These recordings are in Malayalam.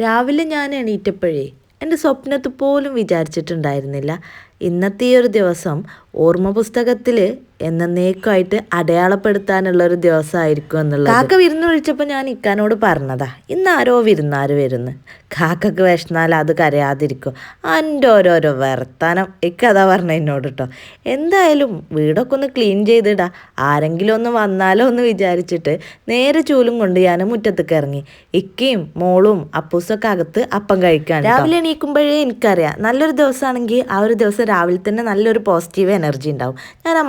രാവിലെ ഞാൻ എണീറ്റപ്പോഴേ എന്റെ സ്വപ്നത്തിൽ പോലും വിചാരിച്ചിട്ടുണ്ടായിരുന്നില്ല. ഇന്നത്തെ ഒരു ദിവസം ഓർമ്മ പുസ്തകത്തിൽ എന്നേക്കുമായിട്ട് അടയാളപ്പെടുത്താനുള്ള ഒരു ദിവസമായിരിക്കും എന്നുള്ളത്. കാക്ക വിരുന്ന് വിളിച്ചപ്പോൾ ഞാൻ ഇക്കാനോട് പറഞ്ഞതാ ഇന്ന് ആരോ വിരുന്നാര് വരുന്നു. കാക്കക്ക് വിഷന്നാൽ അത് കരയാതിരിക്കും. എന്റെ ഓരോരോ വർത്താനം. ഇക്കതാ പറഞ്ഞ എന്നോട് കേട്ടോ എന്തായാലും വീടൊക്കെ ഒന്ന് ക്ലീൻ ചെയ്തിടാ. ആരെങ്കിലും ഒന്ന് വന്നാലോ എന്ന് വിചാരിച്ചിട്ട് നേരെ ചൂലും കൊണ്ട് ഞാൻ മുറ്റത്തേക്ക് ഇറങ്ങി. ഇക്കയും മോളും അപ്പൂസൊക്കെ അകത്ത് അപ്പം കഴിക്കാൻ രാവിലെ എണീക്കുമ്പോഴേ എനിക്കറിയാം നല്ലൊരു ദിവസമാണെങ്കിൽ ആ ഒരു ദിവസം രാവിലെ തന്നെ നല്ലൊരു പോസിറ്റീവ് എനർജി ഉണ്ടാവും. ഞാൻ ആ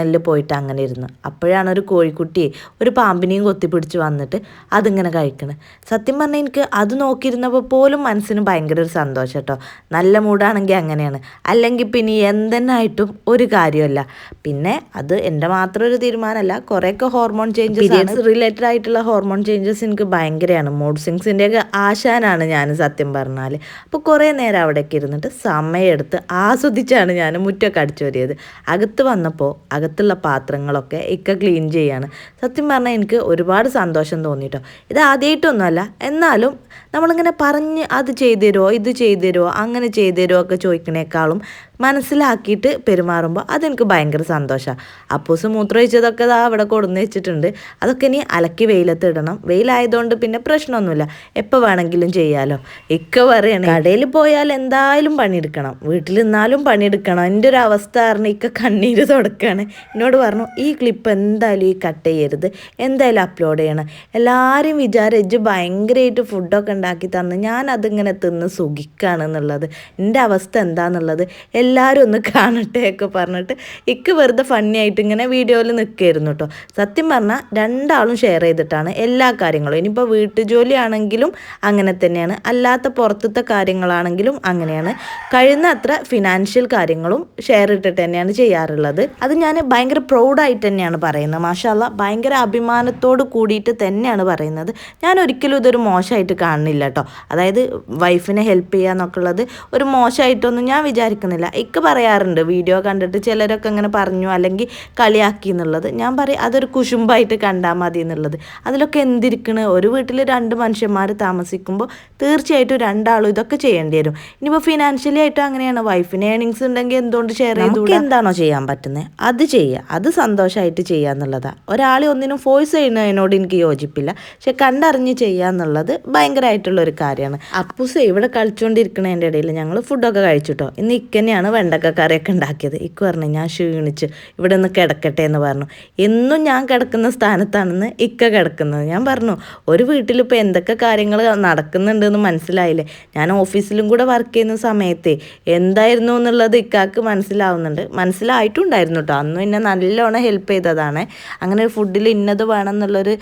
മരത്തണലിൽ പോയിട്ട് അങ്ങനെ ഇരുന്നു. അപ്പോഴാണ് ഒരു കോഴിക്കുട്ടിയെ ഒരു പാമ്പിനെയും കൊത്തിപ്പിടിച്ച് വന്നിട്ട് അതിങ്ങനെ കഴിക്കണത് സത്യം പറഞ്ഞാൽ എനിക്ക് അത് നോക്കിയിരുന്നപ്പോൾ പോലും മനസ്സിന് ഭയങ്കര ഒരു സന്തോഷം കേട്ടോ. നല്ല മൂടാണെങ്കിൽ അങ്ങനെയാണ്. അല്ലെങ്കിൽ പിന്നെ എന്തെന്നായിട്ടും ഒരു കാര്യമല്ല പിന്നെ അത് എന്റെ മാത്രം ഒരു തീരുമാനമല്ല കുറേയൊക്കെ ഹോർമോൺ ചേഞ്ചസ് റിലേറ്റഡ് ആയിട്ടുള്ള ഹോർമോൺ ചേഞ്ചസ് എനിക്ക് ഭയങ്കരമാണ് മൂഡ് സിങ്സിന്റെ ഒക്കെ ആശാനാണ് ഞാൻ സത്യം പറഞ്ഞാൽ അപ്പോൾ കുറേ നേരം അവിടേക്ക് ഇരുന്നിട്ട് സമയമെടുത്ത് ആസ്വദിച്ചാണ് ഞാൻ മുറ്റൊക്കെ അടിച്ചു വരിയത് അകത്ത് വന്നപ്പോൾ അകത്തുള്ള പാത്രങ്ങളൊക്കെ ഇക്ക ക്ലീൻ ചെയ്യാണ്. സത്യം പറഞ്ഞാൽ എനിക്ക് ഒരുപാട് സന്തോഷം തോന്നിട്ടോ. ഇത് ആദ്യമായിട്ടൊന്നുമല്ല എന്നാലും നമ്മളിങ്ങനെ പറഞ്ഞ് അത് ചെയ്തു തരുമോ ഇത് ചെയ്തു തരുമോ അങ്ങനെ ചെയ്തു തരുമോ ഒക്കെ ചോദിക്കണേക്കാളും മനസ്സിലാക്കിയിട്ട് പെരുമാറുമ്പോൾ അതെനിക്ക് ഭയങ്കര സന്തോഷമാണ് അപ്പൂസ് മൂത്രമൊഴിച്ചതൊക്കെ ദാ അവിടെ കൊടുന്ന് വെച്ചിട്ടുണ്ട്. അതൊക്കെ ഇനി അലക്കി വെയിലത്ത് ഇടണം. വെയിലായതുകൊണ്ട് പിന്നെ പ്രശ്നമൊന്നുമില്ല. എപ്പോൾ വേണമെങ്കിലും ചെയ്യാലോ. ഇക്ക പറയണേ കടയിൽ പോയാൽ എന്തായാലും പണിയെടുക്കണം. വീട്ടിൽ നിന്നാലും പണിയെടുക്കണം. എന്റെ ഒരു അവസ്ഥ കാരണം ഇക്ക കണ്ണീര് തുടക്കുകയാണ് എന്നോട് പറഞ്ഞു ഈ ക്ലിപ്പ് എന്തായാലും ഈ കട്ട് ചെയ്യരുത്. എന്തായാലും അപ്ലോഡ് ചെയ്യണം. എല്ലാവരും വിചാരിച്ച് ഭയങ്കരമായിട്ട് ഫുഡൊക്കെ ഉണ്ടാക്കി തന്ന്. ഞാൻ അതിങ്ങനെ തിന്ന് സുഖിക്കാണ് എന്നുള്ളത്. എന്റെ അവസ്ഥ എന്താണെന്നുള്ളത് എല്ലാവരും ഒന്ന് കാണട്ടെ ഒക്കെ പറഞ്ഞിട്ട് ഇക്ക് വെറുതെ ഫണ്ണി ആയിട്ട് ഇങ്ങനെ വീഡിയോയിൽ നിൽക്കുകയായിരുന്നു കേട്ടോ സത്യം പറഞ്ഞാൽ രണ്ടാളും ഷെയർ ചെയ്തിട്ടാണ് എല്ലാ കാര്യങ്ങളും. ഇനിയിപ്പോൾ വീട്ടുജോലി ആണെങ്കിലും അങ്ങനെ തന്നെയാണ്. അല്ലാത്ത പുറത്തത്തെ കാര്യങ്ങളാണെങ്കിലും അങ്ങനെയാണ്. കഴിയുന്ന അത്ര ഫിനാൻഷ്യൽ കാര്യങ്ങളും ഷെയർ ഇട്ടിട്ട് തന്നെയാണ് ചെയ്യാറുള്ളത്. അത് ഞാൻ ഭയങ്കര പ്രൗഡായിട്ട് തന്നെയാണ് പറയുന്നത്. മാഷാല്ല ഭയങ്കര അഭിമാനത്തോട് കൂടിയിട്ട് തന്നെയാണ് പറയുന്നത്. ഞാൻ ഒരിക്കലും ഇതൊരു മോശമായിട്ട് കാണുന്നില്ല കേട്ടോ. അതായത് വൈഫിനെ ഹെൽപ്പ് ചെയ്യുക എന്നൊക്കെ ഉള്ളത് ഒരു മോശമായിട്ടൊന്നും ഞാൻ വിചാരിക്കുന്നില്ല. ഇക്ക പറയാറുണ്ട് വീഡിയോ കണ്ടിട്ട് ചിലരൊക്കെ അങ്ങനെ പറഞ്ഞു അല്ലെങ്കിൽ കളിയാക്കി എന്നുള്ളത്. ഞാൻ പറയും അതൊരു കുശുമ്പായിട്ട് കണ്ടാൽ മതി എന്നുള്ളത്. അതിലൊക്കെ എന്തിരിക്കണ്? ഒരു വീട്ടിൽ രണ്ട് മനുഷ്യന്മാർ താമസിക്കുമ്പോൾ തീർച്ചയായിട്ടും രണ്ടാളും ഇതൊക്കെ ചെയ്യേണ്ടി വരും. ഇനിയിപ്പോൾ ഫിനാൻഷ്യലി ആയിട്ട് അങ്ങനെയാണ്. വൈഫിന് ഏണിങ്സ് ഉണ്ടെങ്കിൽ എന്തുകൊണ്ട് ഷെയർ ചെയ്തു എന്താണോ ചെയ്യാൻ പറ്റുന്നത് അത് ചെയ്യുക. അത് സന്തോഷമായിട്ട് ചെയ്യുക എന്നുള്ളതാണ് ഒരാളെ ഒന്നിനും ഫോഴ്സ് ചെയ്യുന്നതിനോട് എനിക്ക് യോജിപ്പില്ല. പക്ഷെ കണ്ടറിഞ്ഞ് ചെയ്യുക എന്നുള്ളത് ഭയങ്കരമായിട്ടുള്ള ഒരു കാര്യമാണ്. അപ്പൂസ് ഇവിടെ കളിച്ചുകൊണ്ടിരിക്കുന്നതിന്റെ ഇടയിൽ ഞങ്ങൾ ഫുഡൊക്കെ കഴിച്ചിട്ടോ. ഇന്ന് ഇക്കന്നെയാണ് വെണ്ടക്ക കറിയൊക്കെ ഉണ്ടാക്കിയത്. ഇക്ക് പറഞ്ഞു ഞാൻ ക്ഷീണിച്ച്. ഇവിടെ നിന്ന് കിടക്കട്ടെ എന്ന് പറഞ്ഞു. എന്നും ഞാൻ കിടക്കുന്ന സ്ഥാനത്താണെന്ന് ഇക്ക കിടക്കുന്നത്. ഞാൻ പറഞ്ഞു ഒരു വീട്ടിൽ വീട്ടിലിപ്പോൾ എന്തൊക്കെ കാര്യങ്ങൾ നടക്കുന്നുണ്ടെന്ന് മനസ്സിലായില്ലേ? ഞാൻ ഓഫീസിലും കൂടെ വർക്ക് ചെയ്യുന്ന സമയത്തെ എന്തായിരുന്നു എന്നുള്ളത് ഇക്കാക്ക് മനസ്സിലാവുന്നുണ്ട്. മനസ്സിലായിട്ടുണ്ടായിരുന്നു കേട്ടോ അന്ന് എന്നെ നല്ലോണം ഹെൽപ്പ് ചെയ്തതാണ്. അങ്ങനെ ഫുഡിൽ ഇന്നത് വേണം എന്നുള്ളൊരു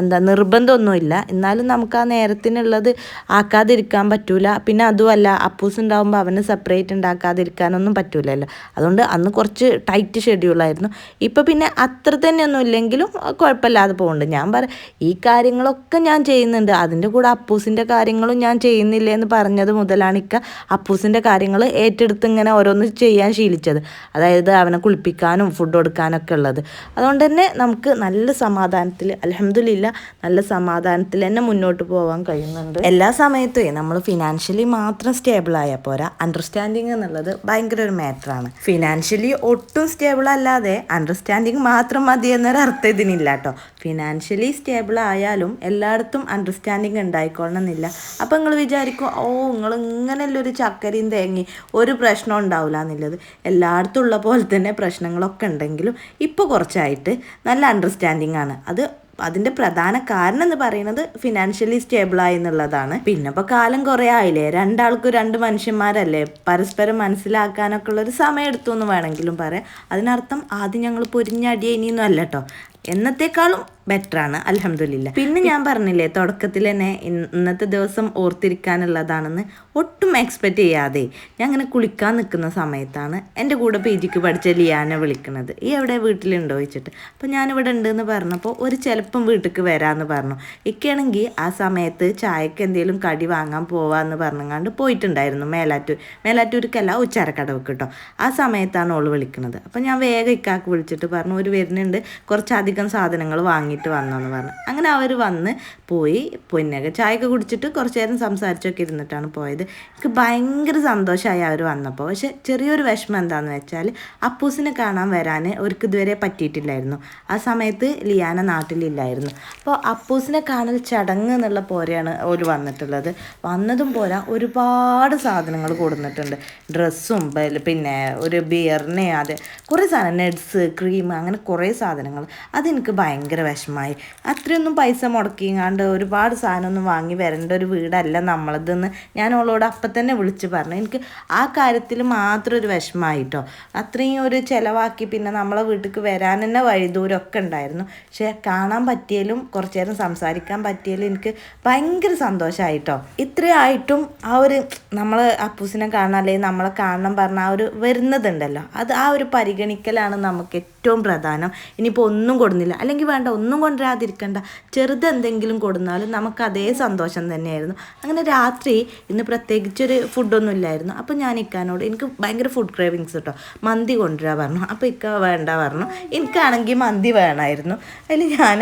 എന്താ നിർബന്ധമൊന്നുമില്ല. എന്നാലും നമുക്ക് ആ നേരത്തിനുള്ളത് ആക്കാതിരിക്കാൻ പറ്റൂല. പിന്നെ അതുമല്ല അപ്പൂസ് ഉണ്ടാകുമ്പോൾ അവന് സെപ്പറേറ്റ് ഉണ്ടാക്കാതിരിക്കാനൊന്നും പറ്റൂലല്ലോ. അതുകൊണ്ട് അന്ന് കുറച്ച് ടൈറ്റ് ഷെഡ്യൂളായിരുന്നു ഇപ്പോൾ പിന്നെ അത്ര തന്നെയൊന്നും ഇല്ലെങ്കിലും കുഴപ്പമില്ലാതെ പോകുന്നുണ്ട്. ഞാൻ പറ ഈ കാര്യങ്ങളൊക്കെ ഞാൻ ചെയ്യുന്നുണ്ട്. അതിന്റെ കൂടെ അപ്പൂസിന്റെ കാര്യങ്ങളും ഞാൻ ചെയ്യുന്നില്ല എന്ന് പറഞ്ഞത് മുതലാണ് ഇക്ക അപ്പൂസിന്റെ കാര്യങ്ങൾ ഏറ്റെടുത്ത് ഇങ്ങനെ ഓരോന്ന് ചെയ്യാൻ ശീലിച്ചത്. അതായത് അവനെ കുളിപ്പിക്കാനും ഫുഡ് കൊടുക്കാനൊക്കെ ഉള്ളത്. അതുകൊണ്ട് തന്നെ നമുക്ക് നല്ല സമാധാനത്തിൽ അലഹമില്ല നല്ല സമാധാനത്തിൽ തന്നെ മുന്നോട്ട് പോകാൻ കഴിയുന്നുണ്ട്. എല്ലാ സമയത്തും നമ്മൾ ഫിനാൻഷ്യലി മാത്രം സ്റ്റേബിൾ ആയ പോരാ. അണ്ടർസ്റ്റാൻഡിങ് എന്നുള്ളത് ഭയങ്കര ഒരു മാറ്ററാണ് ഫിനാൻഷ്യലി ഒട്ടും സ്റ്റേബിൾ അല്ലാതെ അണ്ടർസ്റ്റാൻഡിങ് മാത്രം മതി എന്നൊരു അർത്ഥം ഇതിനില്ല കേട്ടോ. ഫിനാൻഷ്യലി സ്റ്റേബിൾ ആയാലും എല്ലായിടത്തും അണ്ടർസ്റ്റാൻഡിങ് ഉണ്ടായിക്കൊള്ളണമെന്നില്ല. അപ്പം നിങ്ങൾ വിചാരിക്കും ഓ നിങ്ങൾ ഇങ്ങനെയല്ല ഒരു ചക്കരയും തേങ്ങി ഒരു പ്രശ്നം ഉണ്ടാവില്ല എന്നുള്ളത്. എല്ലായിടത്തും ഉള്ള പോലെ തന്നെ പ്രശ്നങ്ങളൊക്കെ ഉണ്ടെങ്കിലും ഇപ്പോൾ കുറച്ചായിട്ട് നല്ല അണ്ടർസ്റ്റാൻഡിങ് ആണ്. അത് അതിന്റെ പ്രധാന കാരണം എന്ന് പറയുന്നത് ഫിനാൻഷ്യലി സ്റ്റേബിളായി എന്നുള്ളതാണ്. പിന്നെ ഇപ്പോൾ കാലം കുറേ ആയില്ലേ? രണ്ടാൾക്കും രണ്ട് മനുഷ്യന്മാരല്ലേ? പരസ്പരം മനസ്സിലാക്കാനൊക്കെ ഉള്ളൊരു സമയം എടുത്തു എന്ന് വേണമെങ്കിലും പറയാം. അതിനർത്ഥം ആദ്യം ഞങ്ങൾ പൊരിഞ്ഞടിയ ഇനിയൊന്നും അല്ല കേട്ടോ എന്നത്തേക്കാളും ബെറ്ററാണ് അലഹമില്ല പിന്നെ ഞാൻ പറഞ്ഞില്ലേ തുടക്കത്തിൽ തന്നെ ഇന്നത്തെ ദിവസം ഓർത്തിരിക്കാനുള്ളതാണെന്ന് ഒട്ടും എക്സ്പെക്റ്റ് ചെയ്യാതെ ഞാൻ അങ്ങനെ കുളിക്കാൻ നിൽക്കുന്ന സമയത്താണ് എന്റെ കൂടെ പി ജിക്ക് പഠിച്ച ലിയാനെ വിളിക്കുന്നത്. ഈ എവിടെ വീട്ടിലുണ്ടോ ചോദിച്ചിട്ട്. അപ്പോൾ ഞാനിവിടെ ഉണ്ടെന്ന് പറഞ്ഞപ്പോൾ ഒരു ചിലപ്പം വീട്ടിലേക്ക് വരാമെന്ന് പറഞ്ഞു. ഇക്കാണെങ്കിൽ ആ സമയത്ത് ചായക്ക് എന്തെങ്കിലും കടി വാങ്ങാൻ പോവാമെന്ന് പറഞ്ഞങ്ങാണ്ട് പോയിട്ടുണ്ടായിരുന്നു മേലാറ്റൂർ. മേലാറ്റൂർക്കല്ല ഉച്ചാരക്കടവ് കേട്ടോ. ആ സമയത്താണ് ഓൾ വിളിക്കുന്നത്. അപ്പോൾ ഞാൻ വേഗം ഇക്കാക്ക് വിളിച്ചിട്ട് പറഞ്ഞു ഒരു വരുന്നുണ്ട് കുറച്ചധികം സാധനങ്ങൾ വാങ്ങിയിട്ട് വന്നെന്ന് പറഞ്ഞു. അങ്ങനെ അവർ വന്ന് പോയി പിന്നെ ചായയൊക്കെ കുടിച്ചിട്ട് കുറച്ച് നേരം സംസാരിച്ചൊക്കെ ഇരുന്നിട്ടാണ് പോയത്. എനിക്ക് ഭയങ്കര സന്തോഷമായി അവർ വന്നപ്പോൾ. പക്ഷെ ചെറിയൊരു വിഷമം എന്താണെന്ന് വെച്ചാൽ അപ്പൂസിനെ കാണാൻ വരാൻ അവർക്ക് ഇതുവരെ പറ്റിയിട്ടില്ലായിരുന്നു. ആ സമയത്ത് ലിയാന നാട്ടിലില്ലായിരുന്നു. അപ്പോൾ അപ്പൂസിനെ കാണൽ ചടങ്ങ് എന്നുള്ള പോരെയാണ് ഓര് വന്നിട്ടുള്ളത്. വന്നതും പോരാ ഒരുപാട് സാധനങ്ങൾ കൊടുത്തിട്ടുണ്ട് ഡ്രസ്സും പിന്നെ ഒരു ബിയറിനെ അതെ കുറേ സാധനം നെഡ്സ് ക്രീം അങ്ങനെ കുറേ സാധനങ്ങൾ. അതെനിക്ക് ഭയങ്കര വിഷമമായി അത്രയൊന്നും പൈസ മുടക്കിങ്ങാണ്ട് ഒരുപാട് സാധനമൊന്നും വാങ്ങി വരേണ്ട ഒരു വീടല്ല നമ്മളതെന്ന്. ഞാൻ അവളോട് അപ്പം തന്നെ വിളിച്ച് പറഞ്ഞു. എനിക്ക് ആ കാര്യത്തിൽ മാത്രം ഒരു വിഷമമായിട്ടോ അത്രയും ഒരു ചിലവാക്കി പിന്നെ നമ്മളെ വീട്ടിലേക്ക് വരാൻ തന്നെ വഴിദൂരമൊക്കെ ഉണ്ടായിരുന്നു. പക്ഷേ കാണാൻ പറ്റിയാലും കുറച്ച് നേരം സംസാരിക്കാൻ പറ്റിയാലും എനിക്ക് ഭയങ്കര സന്തോഷമായിട്ടോ ഇത്രയായിട്ടും ആ ഒരു നമ്മൾ അപ്പൂസിനെ കാണാൻ അല്ലെങ്കിൽ നമ്മളെ കാണണം പറഞ്ഞ ആ ഒരു വരുന്നതുണ്ടല്ലോ. അത് ആ ഒരു പരിഗണിക്കലാണ് നമുക്ക് ഏറ്റവും പ്രധാനം. ഇനിയിപ്പോൾ ഒന്നും കൊടുന്നില്ല. അല്ലെങ്കിൽ വേണ്ട ഒന്നും കൊണ്ടുവരാതിരിക്കണ്ട. ചെറുതെന്തെങ്കിലും കൊടുന്നാലും നമുക്ക് അതേ സന്തോഷം തന്നെയായിരുന്നു. അങ്ങനെ രാത്രി ഇന്ന് പ്രത്യേകിച്ചൊരു ഫുഡൊന്നും ഇല്ലായിരുന്നു. അപ്പോൾ ഞാൻ ഇക്കാനോട് എനിക്ക് ഭയങ്കര ഫുഡ് ക്രേവിങ്സ് കേട്ടോ മന്തി കൊണ്ടുവരാൻ പറഞ്ഞു. അപ്പോൾ ഇക്ക വേണ്ട പറഞ്ഞു. എനിക്കാണെങ്കിൽ മന്തി വേണമായിരുന്നു. അതിൽ ഞാൻ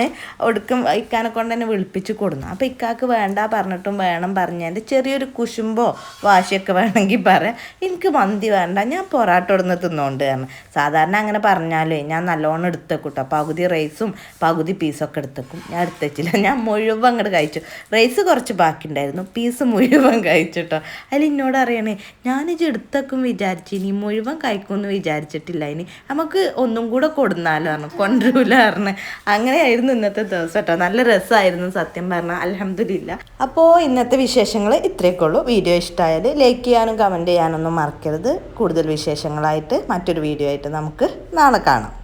ഒടുക്കം ഇക്കാനെ കൊണ്ട് തന്നെ വിളിപ്പിച്ച് കൊടുന്നു. അപ്പോൾ ഇക്കാക്ക് വേണ്ട പറഞ്ഞിട്ടും വേണം പറഞ്ഞതിന്റെ ചെറിയൊരു കുശുമ്പോ വാശിയൊക്കെ വേണമെങ്കിൽ പറയാം. എനിക്ക് മന്തി വേണ്ട. ഞാൻ പൊറാട്ട ഇടുന്ന് തിന്നോണ്ട് കാരണം സാധാരണ അങ്ങനെ പറഞ്ഞാലേ ഞാൻ നല്ലോണം എടുത്തേക്കൂട്ടോ കേട്ടോ പകുതി റൈസും പകുതി പീസൊക്കെ എടുത്തേക്കും. ഞാൻ എടുത്തേച്ചില്ല. ഞാൻ മുഴുവൻ അങ്ങോട്ട് കഴിച്ചു. റൈസ് കുറച്ച് ബാക്കിയുണ്ടായിരുന്നു. പീസ് മുഴുവൻ കഴിച്ചു കേട്ടോ അതിൽ എന്നോട് അറിയണേ ഞാനിത് എടുത്തേക്കും വിചാരിച്ചു. ഇനി മുഴുവൻ കഴിക്കുമെന്ന് വിചാരിച്ചിട്ടില്ല ഇനി. നമുക്ക് ഒന്നും കൂടെ കൊടുന്നാലോ? പറഞ്ഞു. കൊണ്ടുവരില്ല പറഞ്ഞു. അങ്ങനെയായിരുന്നു ഇന്നത്തെ ദിവസം കേട്ടോ. നല്ല രസമായിരുന്നു സത്യം പറഞ്ഞാൽ. അലഹമില്ല അപ്പോൾ ഇന്നത്തെ വിശേഷങ്ങൾ ഇത്രയൊക്കെ ഉള്ളൂ വീഡിയോ ഇഷ്ടമായാൽ ലൈക്ക് ചെയ്യാനും കമന്റ് ചെയ്യാനൊന്നും മറക്കരുത്. കൂടുതൽ വിശേഷങ്ങളായിട്ട് മറ്റൊരു വീഡിയോ ആയിട്ട് നമുക്ക് നാളെ കാണാം.